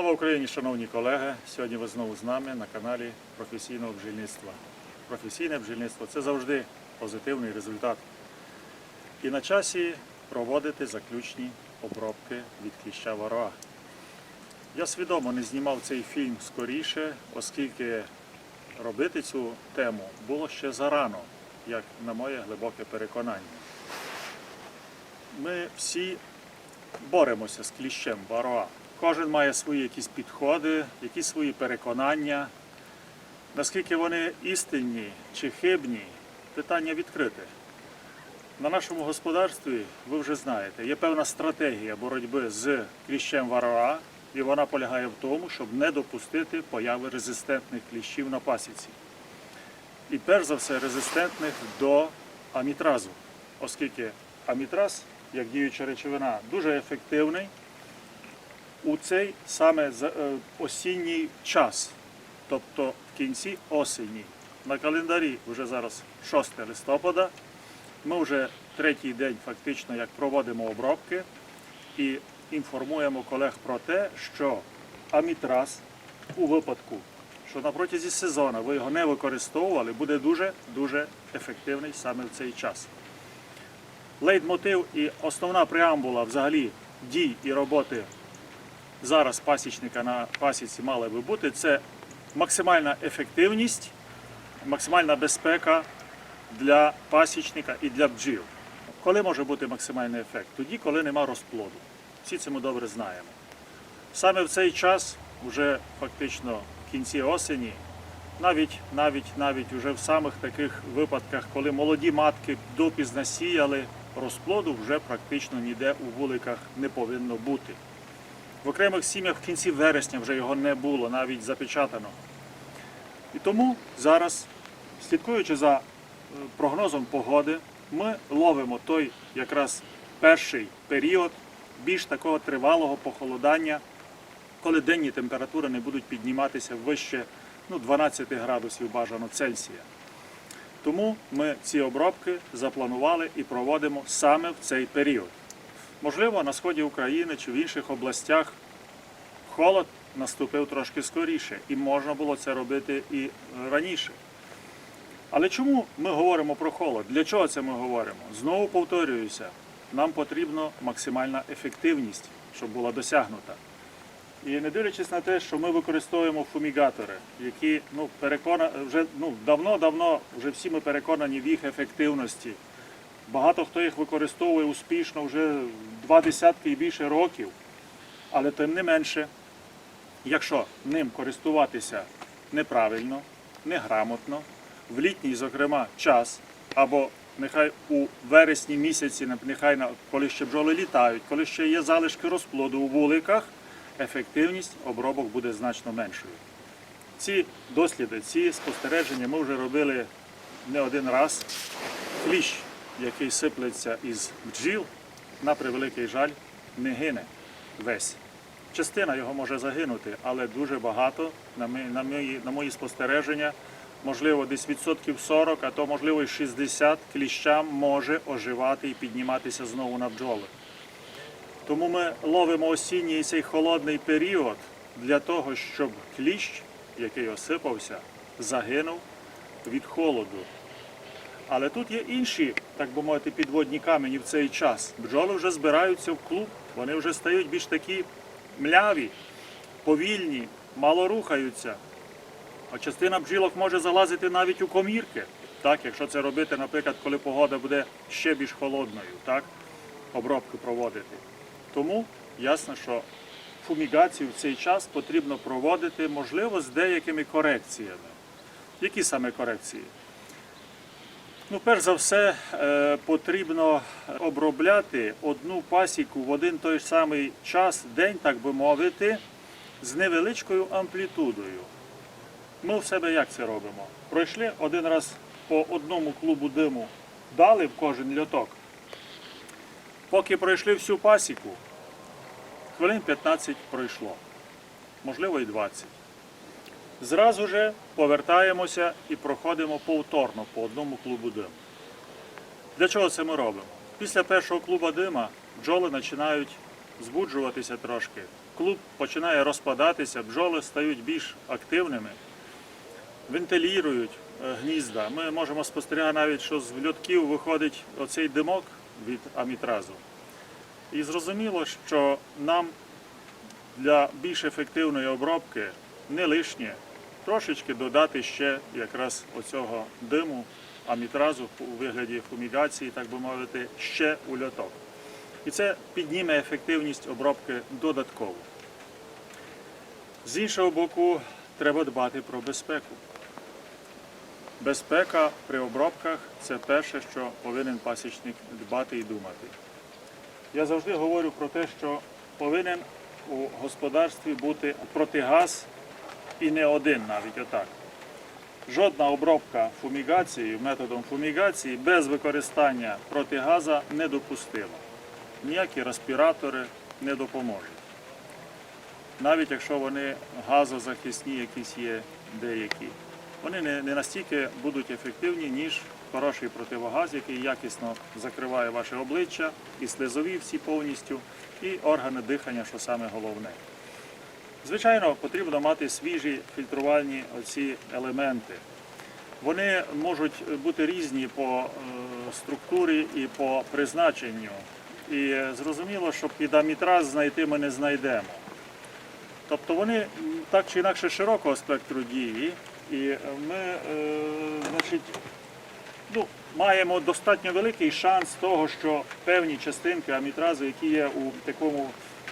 Слава Україні, шановні колеги! Сьогодні ви знову з нами на каналі професійного бджільництва. Професійне бджільництво це завжди позитивний результат. І на часі проводити заключні обробки від кліща вароа. Я свідомо не знімав цей фільм скоріше, оскільки робити цю тему було ще зарано, як на моє глибоке переконання. Ми всі боремося з кліщем вароа. Кожен має свої якісь підходи, якісь свої переконання. Наскільки вони істинні чи хибні, питання відкрите. На нашому господарстві, ви вже знаєте, є певна стратегія боротьби з кліщем вароа, і вона полягає в тому, щоб не допустити появи резистентних кліщів на пасіці. І перш за все резистентних до амітразу, оскільки амітраз, як діюча речовина, дуже ефективний у цей саме е, осінній час, тобто в кінці осені. На календарі вже зараз 6 листопада. Ми вже третій день фактично як проводимо обробки і інформуємо колег про те, що амітраз у випадку, що на протязі сезону ви його не використовували, буде дуже-дуже ефективний саме в цей час. Лейтмотив і основна преамбула взагалі дій і роботи зараз пасічника на пасіці мали би бути, це максимальна ефективність, максимальна безпека для пасічника і для бджіл. Коли може бути максимальний ефект? Тоді, коли нема розплоду. Всі це ми добре знаємо. Саме в цей час, вже фактично в кінці осені, навіть, навіть, навіть вже в самих таких випадках, коли молоді матки допізно сіяли, розплоду вже практично ніде у вуликах не повинно бути. В окремих сім'ях в кінці вересня вже його не було, навіть запечатано. І тому зараз, слідкуючи за е, прогнозом погоди, ми ловимо той якраз перший період більш такого тривалого похолодання, коли денні температури не будуть підніматися вище ну, 12 градусів бажано Цельсія. Тому ми ці обробки запланували і проводимо саме в цей період. Можливо, на сході України чи в інших областях холод наступив трошки скоріше, і можна було це робити і е, раніше. Але чому ми говоримо про холод? Для чого це ми говоримо? Знову повторююся, нам потрібна максимальна ефективність, щоб була досягнута. І не дивлячись на те, що ми використовуємо фумігатори, які ну, перекона... вже ну, давно-давно вже всі ми переконані в їх ефективності. Багато хто їх використовує успішно вже два десятки і більше років. Але тим не менше, якщо ним користуватися неправильно, неграмотно, в літній, зокрема, час, або нехай у вересні місяці, нехай на- коли ще бджоли літають, коли ще є залишки розплоду у вуликах, ефективність обробок буде значно меншою. Ці досліди, ці спостереження ми вже робили не один раз. Кліщ, який сиплеться із бджіл, на превеликий жаль, не гине весь. Частина його може загинути, але дуже багато, на мої, на мої, спостереження, можливо, десь відсотків 40, а то можливо і 60 кліщам може оживати і підніматися знову на бджоли. Тому ми ловимо осінній цей холодний період для того, щоб кліщ, який осипався, загинув від холоду. Але тут є інші, так би мовити, підводні камені в цей час. Бджоли вже збираються в клуб, вони вже стають більш такі мляві, повільні, мало рухаються. А частина бджілок може залазити навіть у комірки, так, якщо це робити, наприклад, коли погода буде ще більш холодною, так, обробки проводити. Тому ясно, що фумігацію в цей час потрібно проводити, можливо, з деякими корекціями. Які саме корекції? Ну, перш за все, е, потрібно обробляти одну пасіку в один той самий час, день, так би мовити, з невеличкою амплітудою. Ми в себе як це робимо? Пройшли один раз по одному клубу диму, дали в кожен льоток. Поки пройшли всю пасіку, хвилин 15 пройшло, можливо і 20. Зразу же повертаємося і проходимо повторно по одному клубу диму. Для чого це ми робимо? Після першого клуба дима бджоли починають збуджуватися трошки, клуб починає розпадатися, бджоли стають більш активними, вентилюють е, гнізда. Ми можемо спостерігати навіть, що з льотків виходить оцей димок від амітразу. І зрозуміло, що нам для більш ефективної обробки не лишнє трошечки додати ще якраз оцього диму амітразу у вигляді фумігації, так би мовити, ще у льоток. І це підніме ефективність обробки додатково. З іншого боку, треба дбати про безпеку. Безпека при обробках це перше, що повинен пасічник дбати і думати. Я завжди говорю про те, що повинен у господарстві бути протигаз і не один навіть отак. Жодна обробка фумігацією, методом фумігації без використання протигаза недопустима. Ніякі респіратори не допоможуть. Навіть якщо вони газозахисні якісь є деякі, вони не, не настільки будуть ефективні, ніж хороший противогаз, який якісно закриває ваше обличчя, і слизові всі повністю, і органи дихання, що саме головне. Звичайно, потрібно мати свіжі фільтрувальні оці елементи. Вони можуть бути різні по е, структурі і по призначенню. І зрозуміло, що під амітраз знайти ми не знайдемо. Тобто вони так чи інакше широкого спектру дії, і ми е, значить, ну, маємо достатньо великий шанс того, що певні частинки амітразу, які є у такому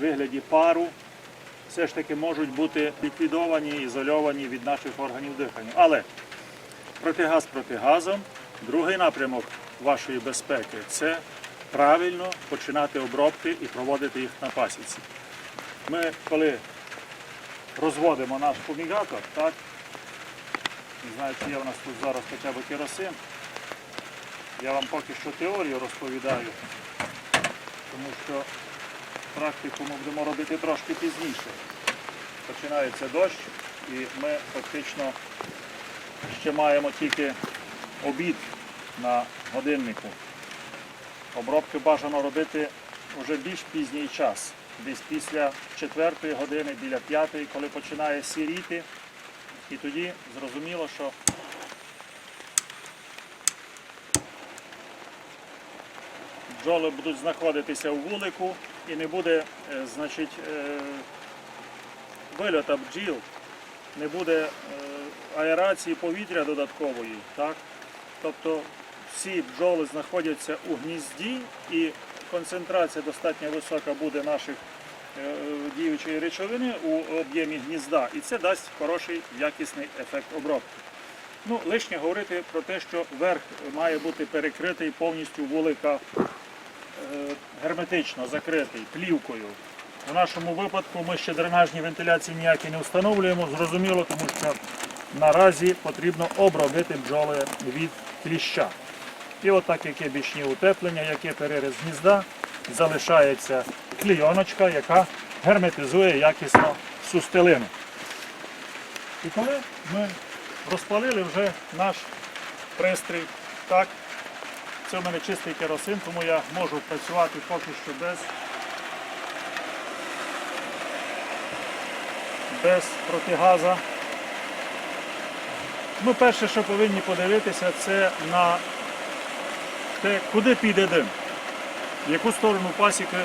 вигляді пару, все ж таки можуть бути ліквідовані, ізольовані від наших органів дихання. Але протигаз протигазом, другий напрямок вашої безпеки це правильно починати обробки і проводити їх на пасіці. Ми, коли розводимо наш фумігатор, так, не знаю, чи є в нас тут зараз хоча б керосин, я вам поки що теорію розповідаю, тому що практику ми будемо робити трошки пізніше. Починається дощ і ми фактично ще маємо тільки обід на годиннику. Обробки бажано робити вже більш пізній час, десь після 4 години, біля 5, коли починає сіріти. І тоді зрозуміло, що бджоли будуть знаходитися у вулику і не буде е, значить, е, вильота бджіл, не буде е, аерації повітря додаткової. Так? Тобто всі бджоли знаходяться у гнізді і концентрація достатньо висока буде наших діючої речовини у об'ємі гнізда, і це дасть хороший якісний ефект обробки. Ну, лишнє говорити про те, що верх має бути перекритий повністю вулика герметично закритий плівкою. У нашому випадку ми ще дренажні вентиляції ніякі не встановлюємо, зрозуміло, тому що наразі потрібно обробити бджоли від кліща. І отак, яке бічні утеплення, яке переріз гнізда, залишається клійоночка, яка герметизує якісно сустелину. І коли ми розпалили вже наш пристрій, так, це в мене чистий керосин, тому я можу працювати поки що без, без протигаза. Ми перше, що повинні подивитися, це на те, куди піде дим, в яку сторону пасіки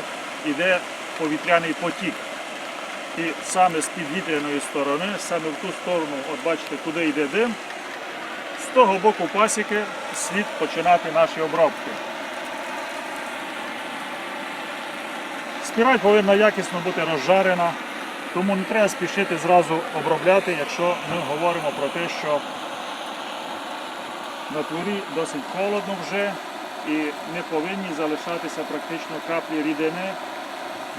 йде повітряний потік. І саме з підвітряної сторони, саме в ту сторону, от бачите, куди йде дим, того боку пасіки слід починати наші обробки. Спіраль повинна якісно бути розжарена, тому не треба спішити зразу обробляти, якщо ми говоримо про те, що на дворі досить холодно вже і не повинні залишатися практично краплі рідини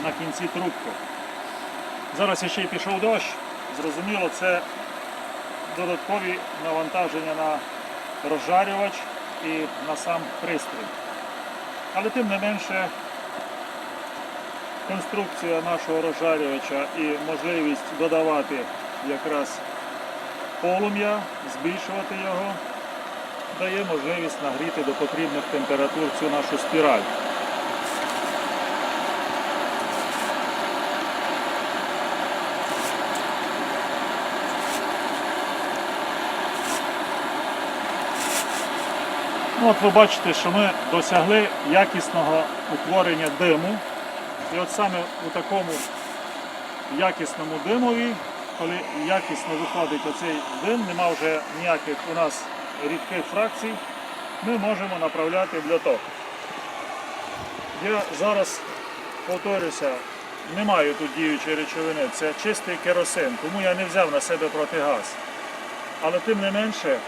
на кінці трубки. Зараз ще й пішов дощ, зрозуміло, це додаткові навантаження на розжарювач і на сам пристрій. Але тим не менше конструкція нашого розжарювача і можливість додавати якраз полум'я, збільшувати його, дає можливість нагріти до потрібних температур цю нашу спіраль. От ви бачите, що ми досягли якісного утворення диму. І от саме у такому якісному димові, коли якісно виходить оцей дим, нема вже ніяких у нас рідких фракцій, ми можемо направляти в льоток. Я зараз повторюся, не маю тут діючої речовини, це чистий керосин, тому я не взяв на себе протигаз. Але тим не менше,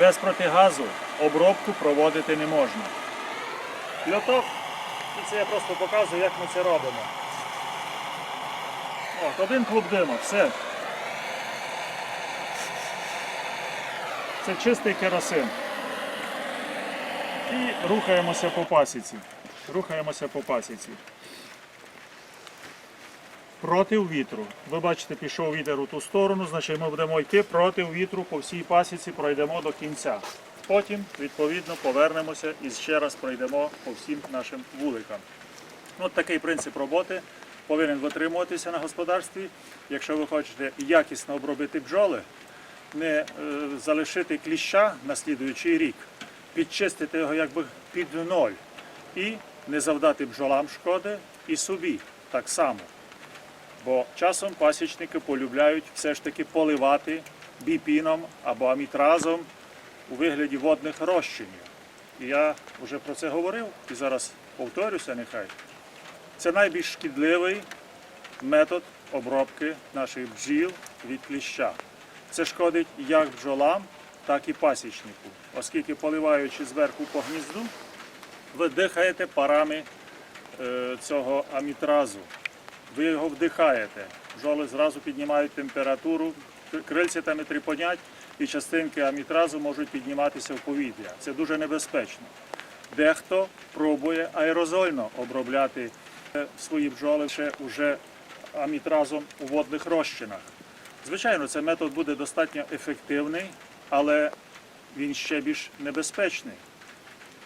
без протигазу обробку проводити не можна. Льоток, це я просто показую, як ми це робимо. От, один клуб диму, все. Це чистий керосин. І рухаємося по пасіці. Рухаємося по пасіці. Проти вітру. Ви бачите, пішов вітер у ту сторону, значить ми будемо йти проти вітру по всій пасіці, пройдемо до кінця. Потім, відповідно, повернемося і ще раз пройдемо по всім нашим вуликам. От такий принцип роботи повинен витримуватися на господарстві. Якщо ви хочете якісно обробити бджоли, не е, залишити кліща на слідуючий рік, підчистити його якби під ноль і не завдати бджолам шкоди і собі так само. Бо часом пасічники полюбляють все ж таки поливати біпіном або амітразом у вигляді водних розчинів. І я вже про це говорив і зараз повторюся нехай. Це найбільш шкідливий метод обробки наших бджіл від кліща. Це шкодить як бджолам, так і пасічнику, оскільки поливаючи зверху по гнізду, ви дихаєте парами е, цього амітразу. Ви його вдихаєте. Бджоли зразу піднімають температуру, крильця тріпонять, і частинки амітразу можуть підніматися в повітря. Це дуже небезпечно. Дехто пробує аерозольно обробляти е, свої бджоли ще уже амітразом у водних розчинах. Звичайно, цей метод буде достатньо ефективний, але він ще більш небезпечний,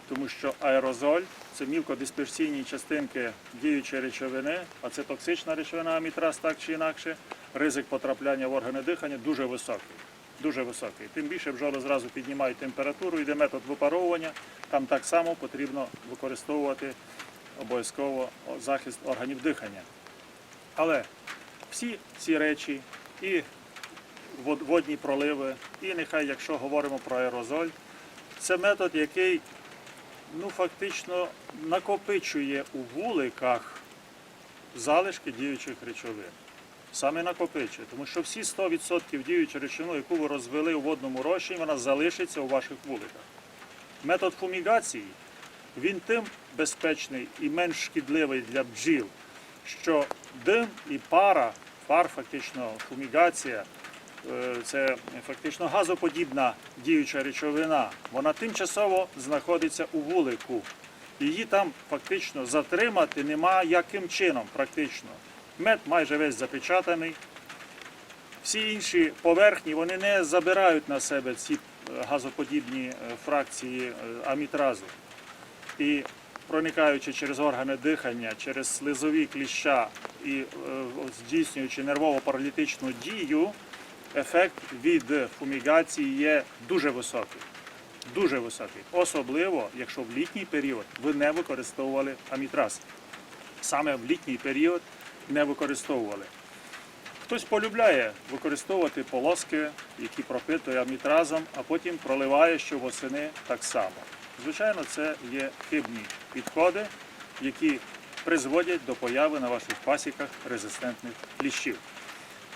тому що аерозоль це мілкодисперсійні частинки діючої речовини, а це токсична речовина амітраз, так чи інакше. Ризик потрапляння в органи дихання дуже високий. Дуже високий. Тим більше бджоли зразу піднімають температуру, йде метод випаровування. Там так само потрібно використовувати обов'язково захист органів дихання. Але всі ці речі, і водні проливи, і нехай, якщо говоримо про аерозоль, це метод, який ну, фактично накопичує у вуликах залишки діючих речовин. Саме накопичує, тому що всі 100% діючої речовини, яку ви розвели у водному розчині, вона залишиться у ваших вуликах. Метод фумігації, він тим безпечний і менш шкідливий для бджіл, що дим і пара, пар фактично фумігація, е, це фактично газоподібна діюча речовина, вона тимчасово знаходиться у вулику. Її там фактично затримати нема яким чином, практично. Мед майже весь запечатаний. Всі інші поверхні вони не забирають на себе ці е, газоподібні е, фракції е, амітразу. І проникаючи через органи дихання, через слизові кліща і здійснюючи нервово-паралітичну дію, ефект від фумігації є дуже високий. Дуже високий. Особливо, якщо в літній період ви не використовували амітраз. Саме в літній період не використовували. Хтось полюбляє використовувати полоски, які пропитує амітразом, а потім проливає, що восени так само. Звичайно, це є хибні підходи, які призводять до появи на ваших пасіках резистентних кліщів.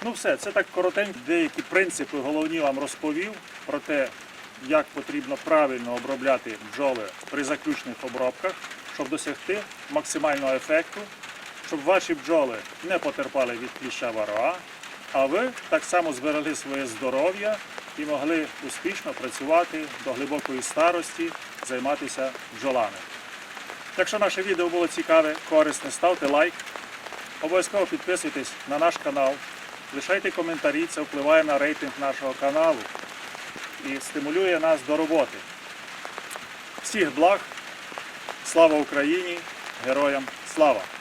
Ну все, це так коротенько. Деякі принципи головні вам розповів про те, як потрібно правильно обробляти бджоли при заключних обробках, щоб досягти максимального ефекту, щоб ваші бджоли не потерпали від кліща вароа, а ви так само зберегли своє здоров'я і могли успішно працювати до глибокої старості, займатися бджолами. Якщо наше відео було цікаве, корисне, ставте лайк, обов'язково підписуйтесь на наш канал, лишайте коментарі, це впливає на рейтинг нашого каналу і стимулює нас до роботи. Всіх благ, слава Україні, героям слава!